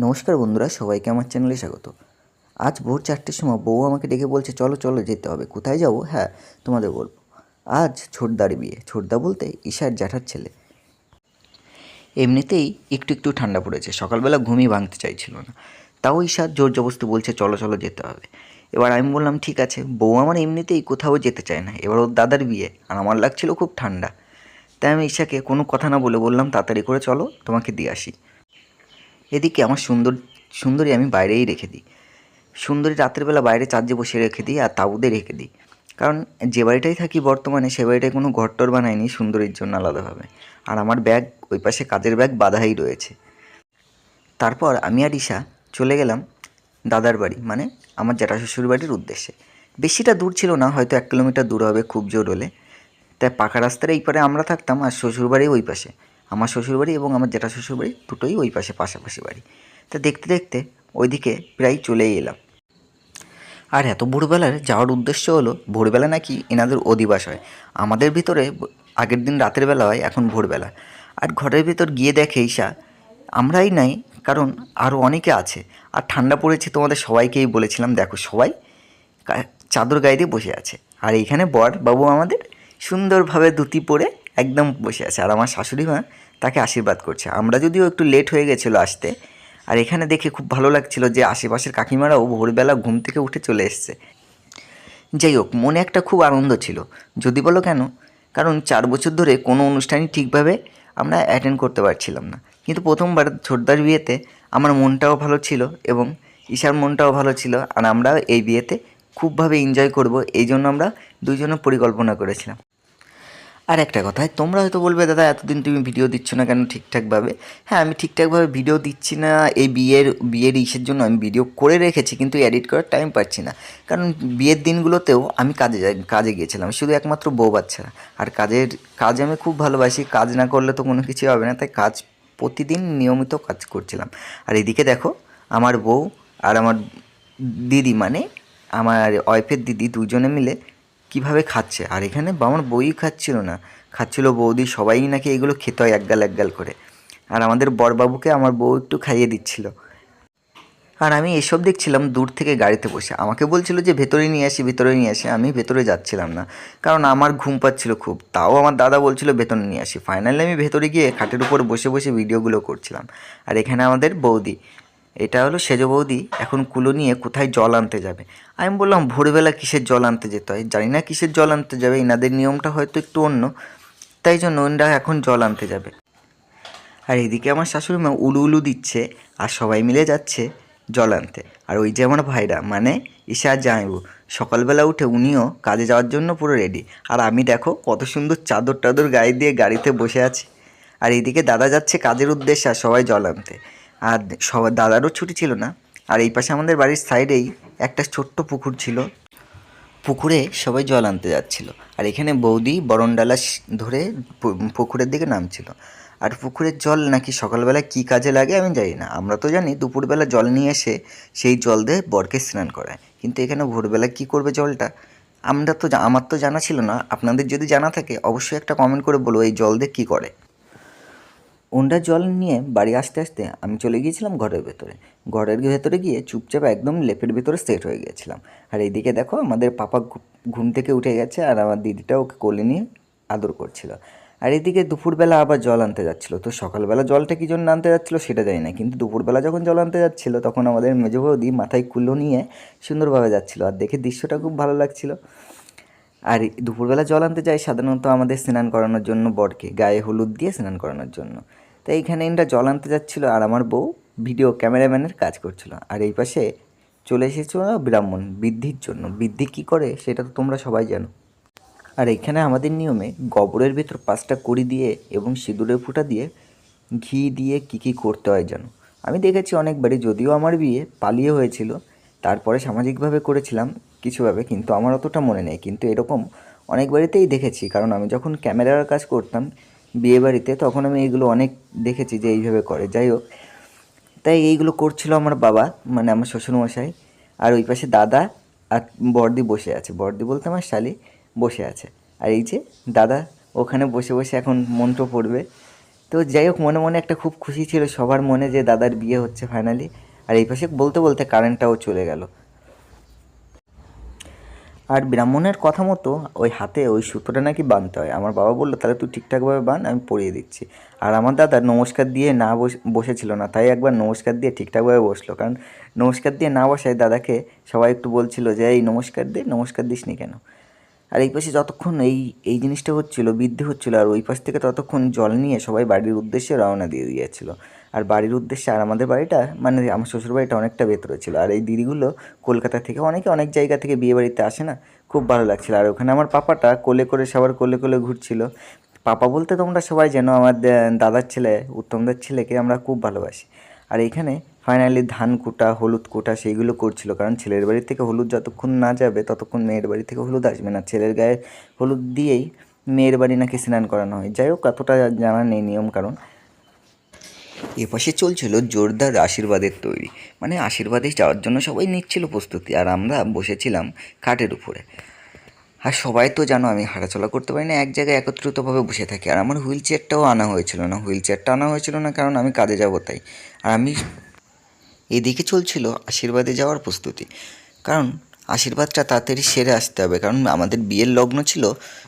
নমস্কার বন্ধুরা, সবাইকে আমার চ্যানেলে স্বাগত। আজ ভোর চারটের সময় বউ আমাকে ডেকে বলছে, চলো চলো যেতে হবে। কোথায় যাব? হ্যাঁ তোমাদের বলব। আজ ছোটদার বিয়ে। ছোটদা বলতে ঈশার জ্যাঠার ছেলে। এমনিতেই একটু একটু ঠান্ডা পড়েছে। সকালবেলা ঘুমিয়ে ভাঙতে চাইছিল না। তাও ঈশা জোর জবস্তি বলছে, চলো চলো যেতে হবে। এবার আমি বললাম, ঠিক আছে। বউ আমার এমনিতেই কোথাও যেতে চায় না। এবার ওর দাদার বিয়ে, আর আমার লাগছিল খুব ঠান্ডা। তাই আমি ঈশাকে কোনো কথা না বলে বললাম, তাড়াতাড়ি করে চলো, তোমাকে দিয়ে আসি। এদিকে আমার সুন্দর, সুন্দরী আমি বাইরেই রেখে দিই। সুন্দরী রাতের বেলা বাইরে চার্জে বসে রেখে দিই আর তাবুতে রেখে দিই। কারণ যে বাড়িটাই থাকি বর্তমানে সে বাড়িটায় কোনো ঘরটর বানায়নি সুন্দরীর জন্য আলাদাভাবে। আর আমার ব্যাগ, ওই পাশে কাজের ব্যাগ বাধাই রয়েছে। তারপর আমি আর ঈশা চলে গেলাম দাদার বাড়ি মানে আমার জ্যাঠা শ্বশুর বাড়ির উদ্দেশ্যে। বেশিটা দূর ছিল না, হয়তো এক কিলোমিটার দূর হবে খুব জোর হলে। তাই পাকা রাস্তার এই পারে আমরা থাকতাম আর শ্বশুরবাড়ি ওই পাশে। আমার শ্বশুরবাড়ি এবং আমার জ্যাঠা শ্বশুরবাড়ি দুটোই ওই পাশে, পাশাপাশি বাড়ি। তা দেখতে দেখতে ওইদিকে প্রায় চলেই এলাম। আর এত ভোরবেলার যাওয়ার উদ্দেশ্য হলো, ভোরবেলা নাকি এনাদের অধিবাস হয়। আমাদের ভিতরে আগের দিন রাতের বেলা হয়, এখন ভোরবেলা। আর ঘরের ভিতর গিয়ে দেখে ঈশা, আমরাই নাই, কারণ আরও অনেকে আছে। আর ঠান্ডা পড়েছে তোমাদের সবাইকেই বলেছিলাম, দেখো সবাই চাদর গায়ে দিয়ে বসে আছে। আর এইখানে বর বাবু আমাদের সুন্দরভাবে ধুতি পরে একদম বসে আছে। আর আমার শাশুড়ি মা তাকে আশীর্বাদ করছে। আমরা যদিও একটু লেট হয়ে গেছিল আসতে, আর এখানে দেখে খুব ভালো লাগছিল যে আশেপাশের কাকিমারাও ভোরবেলা ঘুম থেকে উঠে চলে এসছে। যাই হোক, মনে একটা খুব আনন্দ ছিল। যদি বলো কেন? কারণ চার বছর ধরে কোনো অনুষ্ঠানই ঠিকভাবে আমরা অ্যাটেন্ড করতে পারছিলাম না। কিন্তু প্রথমবার ছোটদার বিয়েতে আমার মনটাও ভালো ছিল এবং ঈশার মনটাও ভালো ছিল। আর আমরা এই বিয়েতে খুবভাবে এনজয় করব। এই জন্য আমরা দুজনে পরিকল্পনা করেছিলাম। আর একটা কথা তোমরা হয়তো বলবে, দাদা, এতদিন তুমি ভিডিও দিচ্ছ না কেন ঠিকঠাকভাবে? হ্যাঁ আমি ঠিকঠাকভাবে ভিডিও দিচ্ছি না, এই বিয়ের বিয়ের ইসের জন্য আমি ভিডিও করে রেখেছি, কিন্তু এডিট করার টাইম পাচ্ছি না। কারণ বিয়ের দিনগুলোতেও আমি কাজে কাজে গিয়েছিলাম, শুধু একমাত্র বউ বাচ্চারা আর কাজের, কাজ আমি খুব ভালোবাসি, কাজ না করলে তো কোনো কিছু হবে না, তাই কাজ প্রতিদিন নিয়মিত কাজ করছিলাম। আর এদিকে দেখো, আমার বউ আর আমার দিদি মানে আমার ওয়াইফের দিদি দুজনে মিলে কীভাবে খাচ্ছে? আর এখানে আমার বই খাচ্ছিল না। খাচ্ছিল বৌদি, সবাই নাকি এগুলো খেতে হয় একগাল একগাল করে। আর আমাদের বরবাবুকে আমার বউ একটু খাইয়ে দিচ্ছিল। আর আমি এসব দেখছিলাম দূর থেকে গাড়িতে বসে। আমাকে বলছিল যে, ভেতরে নিয়ে আসি, ভেতরে নিয়ে আসি। আমি ভেতরে যাচ্ছিলাম না। কারণ আমার ঘুম পাচ্ছিল খুব। তাও আমার দাদা বলছিল, ভেতরে নিয়ে আসি। ফাইনালি আমি ভেতরে গিয়ে খাটের উপর বসে বসে ভিডিওগুলো করছিলাম। আর এখানে আমাদের বৌদি। এটা হলো সেজ বৌদি, এখন কুলো নিয়ে কোথায় জল আনতে যাবে? আমি বললাম, ভোরবেলা কিসের জল আনতে যেতে হয়? জানি না কিসের জল আনতে যাবে, এনাদের নিয়মটা হয়তো একটু অন্য। তাই জন্য ওনারা এখন জল আনতে যাবে। আর এদিকে আমার শাশুড়ি মা উলু উলু দিচ্ছে, আর সবাই মিলে যাচ্ছে জল আনতে। আর ওই যে আমার ভাইরা মানে ঈশা জামাইবু, সকালবেলা উঠে উনিও কাজে যাওয়ার জন্য পুরো রেডি আর আমি দেখো কত সুন্দর চাদর টাদর গায়ে দিয়ে গাড়িতে বসে আছি। আর এইদিকে দাদা যাচ্ছে কাজের উদ্দেশ্যে, আর সবাই জল আনতে। আর সবার দাদারও ছুটি ছিল না। আর এই পাশে আমাদের বাড়ির সাইডেই একটা ছোট্ট পুকুর ছিল। পুকুরে সবাই জল আনতে যাচ্ছিল। আর এখানে বৌদি বরণডালা ধরে পুকুরের দিকে নামছিল। আর পুকুরের জল নাকি সকালবেলা কি কাজে লাগে আমি জানি না। আমরা তো জানি দুপুরবেলা জল নিয়ে এসে সেই জল দিয়ে বরকে স্নান করায়। কিন্তু এখানে ভোরবেলা কি করবে জলটা? আমরা তো আমার তো জানা ছিল না। আপনাদের যদি জানা থাকে, অবশ্যই একটা কমেন্ট করে বলো এই জল দিয়ে কী করে। ওনরা জল নিয়ে বাড়ি আসতে আসতে আমি চলে গিয়েছিলাম ঘরের ভেতরে। ঘরের ভেতরে গিয়ে চুপচাপ একদম লেপের ভেতরে সেট হয়ে গিয়েছিলাম। আর এইদিকে দেখো আমাদের পাপা ঘুম থেকে উঠে গেছে আর আমার দিদিটা ওকে কোলে নিয়ে আদর করছিল। আর এদিকে দুপুরবেলা আবার জল আনতে যাচ্ছিল। তো সকালবেলা জলটা কী জন্য আনতে যাচ্ছিল সেটা জানি না। কিন্তু দুপুরবেলা যখন জল আনতে যাচ্ছিল তখন আমাদের মেজো বৌদি মাথায় কুলো নিয়ে সুন্দরভাবে যাচ্ছিল আর দেখে দৃশ্যটা খুব ভালো লাগছিল। আর দুপুরবেলা জল আনতে যাই সাধারণত আমাদের স্নান করানোর জন্য বরকে। গায়ে হলুদ দিয়ে স্নান করানোর জন্য। তাই এইখানে এনরা জল আনতে যাচ্ছিল আর আমার বউ ভিডিও ক্যামেরাম্যানের কাজ করছিল। আর এই পাশে চলে এসেছিল ব্রাহ্মণ বৃদ্ধির জন্য। বৃদ্ধি কী করে সেটা তো তোমরা সবাই জানো। আর এখানে আমাদের নিয়মে গোবরের ভেতর পাঁচটা কড়ি দিয়ে এবং সিঁদুরের ফুটা দিয়ে ঘি দিয়ে কী কী করতে হয় জানো। আমি দেখেছি অনেকবারই, যদিও আমার বিয়ে পালিয়ে হয়েছিল, তারপরে সামাজিকভাবে করেছিলাম কিছুভাবে, কিন্তু আমার অতটা মনে নেই। কিন্তু এরকম অনেক বাড়িতেই দেখেছি, কারণ আমি যখন ক্যামেরার কাজ করতাম বিয়ে বাড়িতে তখন আমি এইগুলো অনেক দেখেছি যে এইভাবে করে। যাই হোক তাই এইগুলো করছিল আমার বাবা মানে আমার শ্বশুরমশাই। আর ওই পাশে দাদা আর বর্দি বসে আছে। বর্দি বলতে আমার শালি বসে আছে। আর এই যে দাদা, ওখানে বসে বসে এখন মন্ত্র পড়বে। তো যাই হোক মনে মনে একটা খুব খুশি ছিল সবার মনে যে দাদার বিয়ে হচ্ছে ফাইনালি আর এই পাশে বলতে বলতে কারেন্টটাও চলে গেল। আর ব্রাহ্মণের কথা মতো ওই হাতে ওই সুতোটা নাকি বাঁধতে হয়। আমার বাবা বলল, তাহলে তুই ঠিকঠাকভাবে বান, আমি পরিয়ে দিচ্ছি। আর আমার দাদা নমস্কার দিয়ে না বস- বসেছিল না, তাই একবার নমস্কার দিয়ে ঠিকঠাকভাবে বসল। কারণ নমস্কার দিয়ে না বসায় দাদাকে সবাই একটু বলছিল যে, এই নমস্কার দে, নমস্কার দিসনি কেন? আর এই পাশে যতক্ষণ এই এই জিনিসটা হচ্ছিল, বৃদ্ধি হচ্ছিল, আর ওই পাশ থেকে ততক্ষণ জল নিয়ে সবাই বাড়ির উদ্দেশ্যে রওনা দিয়ে দিয়েছিল। আর বাড়ির উদ্দেশ্যে আর আমাদের বাড়িটা মানে আমার শ্বশুর বাড়িটা অনেকটা ভেতরে ছিল। আর এই দিদিগুলো কলকাতা থেকে অনেকে অনেক জায়গা থেকে বিয়ে বাড়িতে আসে না, খুব ভালো লাগছিল। আর ওখানে আমার পাপাটা কোলে করে, সবার কোলে কোলে ঘুরছিল। পাপা বলতে তোমরা সবাই জানো, আমার দাদার ছেলে, উত্তমদার ছেলেকে আমরা খুব ভালোবাসি। আর এইখানে ফাইনালি ধান কুটা, হলুদ কুটা সেইগুলো করছিল, কারণ ছেলের বাড়ি থেকে হলুদ যতক্ষণ না যাবে, ততক্ষণ মেয়ের বাড়ি থেকে হলুদ আসবে না। ছেলের গায়ে হলুদ দিয়েই মেয়ের বাড়ি নাকি স্নান করানো হয়। যাই হোক, এতটা জানা নেই নিয়ম কারণ। এপাশে চলছিল জোরদার আশীর্বাদের তৈরি। মানে আশীর্বাদে যাওয়ার জন্য সবাই নিচ্ছিল প্রস্তুতি, আর আমরা বসেছিলাম খাটের উপরে। আর সবাই তো জানো আমি হাঁটাচলা করতে পারি না, এক জায়গায় একত্রিতভাবে বসে থাকি। আর আমার হুইল চেয়ারটাও আনা হয়েছিল না, হুইল চেয়ারটা আনা হয়েছিল না কারণ আমি কাজে যাব তাই। আর আমি এদিকে চলছিল আশীর্বাদে যাওয়ার প্রস্তুতি। কারণ আশীর্বাদটা তাড়াতাড়ি সেরে আসতে হবে, কারণ আমাদের বিয়ের লগ্ন ছিল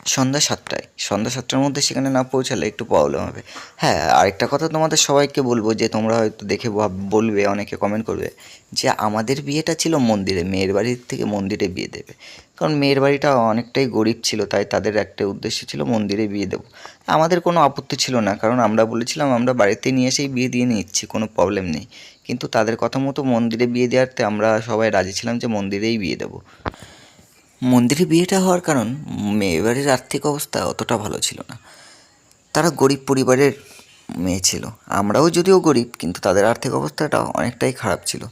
সন্ধ্যা সাতটায়। সন্ধ্যা সাতটার মধ্যে সেখানে না পৌঁছালে একটু প্রবলেম হবে। হ্যাঁ আরেকটা কথা তোমাদের সবাইকে বলব যে তোমরা হয়তো দেখে বলবে, অনেকে কমেন্ট করবে যে আমাদের বিয়েটা ছিল মন্দিরে, মেয়ের বাড়ির থেকে মন্দিরে বিয়ে দেবে। কারণ মেয়ের বাড়িটা অনেকটাই গরিব ছিল, তাই তাদের একটা উদ্দেশ্য ছিল মন্দিরে বিয়ে দেবো। আমাদের কোনো আপত্তি ছিল না, কারণ আমরা বলেছিলাম আমরা বাড়িতে নিয়ে এসেই বিয়ে দিয়ে নিচ্ছি, কোনো প্রবলেম নেই। কিন্তু তাদের কথা মতো মন্দিরে বিয়ে দেওয়াতে আমরা সবাই রাজি ছিলাম যে মন্দিরেই বিয়ে দেবো। মন্দিরে বিয়েটা হওয়ার কারণ মেয়ে বাড়ির আর্থিক অবস্থা অতটা ভালো ছিল না। তারা গরিব পরিবারের মেয়ে ছিল। আমরাও যদিও গরিব, কিন্তু তাদের আর্থিক অবস্থাটা অনেকটাই খারাপ ছিল।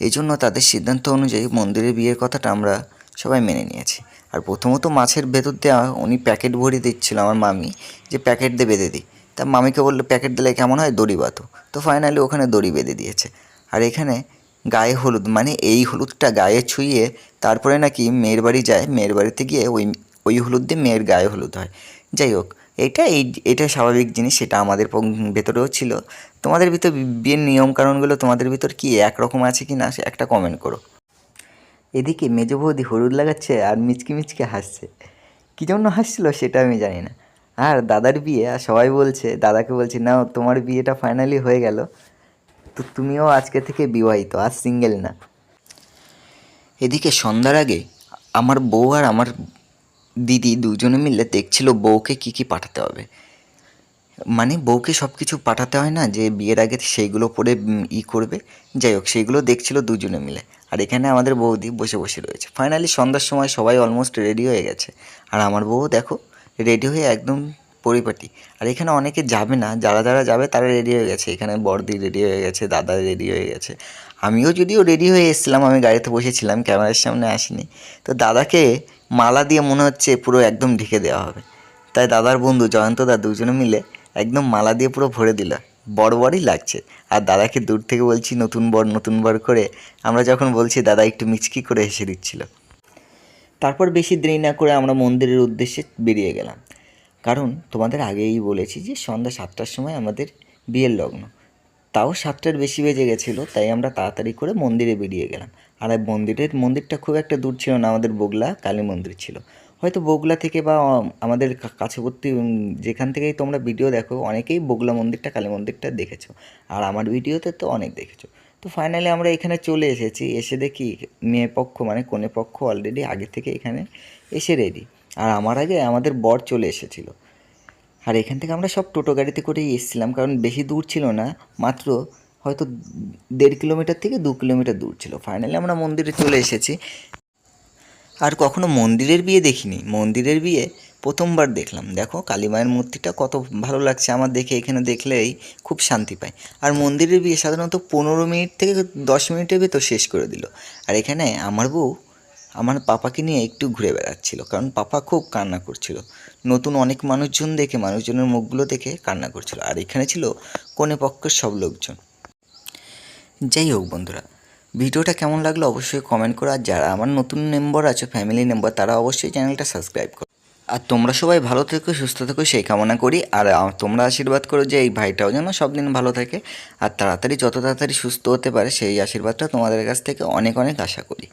এই জন্য তাদের সিদ্ধান্ত অনুযায়ী মন্দিরে বিয়ের কথাটা আমরা সবাই মেনে নিয়েছি। আর প্রথমত মাছের ভেতর দেওয়া উনি প্যাকেট ভরে দিচ্ছিল আমার মামি যে, প্যাকেট দিয়ে বেঁধে দিই তা মামিকে বলল, প্যাকেট দিলে কেমন হয়? দড়ি বাতো তো ফাইনালি ওখানে দড়ি বেঁধে দিয়েছে। আর এখানে গায়ে হলুদ মানে এই হলুদটা গায়ে ছুঁয়ে তারপরে নাকি মেয়ের বাড়ি যায়, মেয়ের বাড়িতে গিয়ে ওই ওই হলুদ দিয়ে মেয়ের গায়ে হলুদ হয়। যাই হোক, এটা এই, এটা স্বাভাবিক জিনিস সেটা আমাদের ভেতরেও ছিল। তোমাদের ভিতর বিয়ের নিয়ম কানুনগুলো তোমাদের ভিতর কি একরকম আছে কি না, সে একটা কমেন্ট করো। এদিকে মেজ বৌদি হলুদ লাগাচ্ছে আর মিচকি মিচকি হাসছে। কী জন্য হাসছিল সেটা আমি জানি না। আর দাদার বিয়ে, আর সবাই বলছে, দাদাকে বলছে না তোমার বিয়েটা ফাইনালি হয়ে গেল। তো তুমিও আজকে থেকে বিবাহিত আর সিঙ্গেল না। এদিকে সন্ধ্যার আগে আমার বউ আর আমার দিদি দুজনে মিলে দেখছিল বউকে কি কি পাঠাতে হবে। মানে বউকে সব কিছু পাঠাতে হয় না যে বিয়ের আগে সেইগুলো পরে ই করবে। যাই হোক, সেইগুলো দেখছিল দুজনে মিলে। আর এখানে আমাদের বৌদি বসে বসে রয়েছে। ফাইনালি সন্ধ্যার সময় সবাই অলমোস্ট রেডি হয়ে গেছে। আর আমার বউ দেখো রেডি হয়ে একদম পরিপাটি। আর এখানে অনেকে যাবে না, যারা যারা যাবে তারা রেডি হয়ে গেছে। এখানে বড়দি রেডি হয়ে গেছে, দাদা রেডি হয়ে গেছে। আমিও যদিও রেডি হয়ে এসেছিলাম, আমি গাড়িতে বসেছিলাম, ক্যামেরার সামনে আসিনি। তো দাদাকে মালা দিয়ে মনে হচ্ছে পুরো একদম ঢেকে দেওয়া হবে। তাই দাদার বন্ধু জয়ন্তদা দুজনে মিলে একদম মালা দিয়ে পুরো ভরে দিল। বড় বড়ই লাগছে। আর দাদাকে দূর থেকে বলছি, নতুন বর নতুন বর করে। আমরা যখন বলছি, দাদা একটু মিচকি করে হেসে দিচ্ছিল। তারপর বেশি দেরি না করে আমরা মন্দিরের উদ্দেশ্যে বেরিয়ে গেলাম। কারণ তোমাদের আগেই বলেছি যে সন্ধ্যা সাতটার সময় আমাদের বিয়ের লগ্ন। তাও সাতটার বেশি বেজে গেছিল, তাই আমরা তাড়াতাড়ি করে মন্দিরে বেরিয়ে গেলাম। আর মন্দিরের, মন্দিরটা খুব একটা দূর ছিল না, আমাদের বগলা কালী মন্দির ছিল। হয়তো বগলা থেকে বা আমাদের কাছবর্তী যেখান থেকেই তোমরা ভিডিও দেখো, অনেকেই বগলা মন্দিরটা, কালী মন্দিরটা দেখেছ। আর আমার ভিডিওতে তো অনেক দেখেছ। তো ফাইনালি আমরা এখানে চলে এসেছি, এসে দেখি মেয়ে পক্ষ মানে কনে পক্ষ অলরেডি আগে থেকে এখানে এসে রেডি আর আমার আগে আমাদের বর চলে এসেছিল। আর এখান থেকে আমরা সব টোটো গাড়িতে করেই এসেছিলাম, কারণ বেশি দূর ছিল না, মাত্র হয়তো দেড় কিলোমিটার থেকে দু কিলোমিটার দূর ছিল। ফাইনালি আমরা মন্দিরে চলে এসেছি। আর কখনো মন্দিরের বিয়ে দেখিনি। মন্দিরের বিয়ে প্রথমবার দেখলাম। দেখো, কালী মায়ের মূর্তিটা কত ভালো লাগছে আমার দেখে, এখানে দেখলেই খুব শান্তি পাই আর মন্দিরের বিয়ে সাধারণত পনেরো মিনিট থেকে দশ মিনিটের ভেতর শেষ করে দিল। আর এখানে আমার বউ আমার পাপাকে নিয়ে একটু ঘুরে বেড়াচ্ছিল, কারণ পাপা খুব কান্না করছিল। নতুন অনেক মানুষজন দেখে, মানুষজনের মুখগুলো দেখে কান্না করছিল। আর এখানে ছিল কনে পক্ষের সব লোকজন। যাই হোক বন্ধুরা, ভিডিওটা কেমন লাগল অবশ্যই কমেন্ট করো। আর যারা আমার নতুন মেম্বার আছে ফ্যামিলি মেম্বার তারা অবশ্যই চ্যানেলটা সাবস্ক্রাইব করো। আর তোমরা সবাই ভালো থেকো, সুস্থ থেকো, সেই কামনা করি। আর তোমরা আশীর্বাদ করো যে এই ভাইটাও যেন সব দিন ভালো থাকে। আর তাড়াতাড়ি, যত তাড়াতাড়ি সুস্থ হতে পারে, সেই আশীর্বাদটা তোমাদের কাছ থেকে অনেক অনেক আশা করি।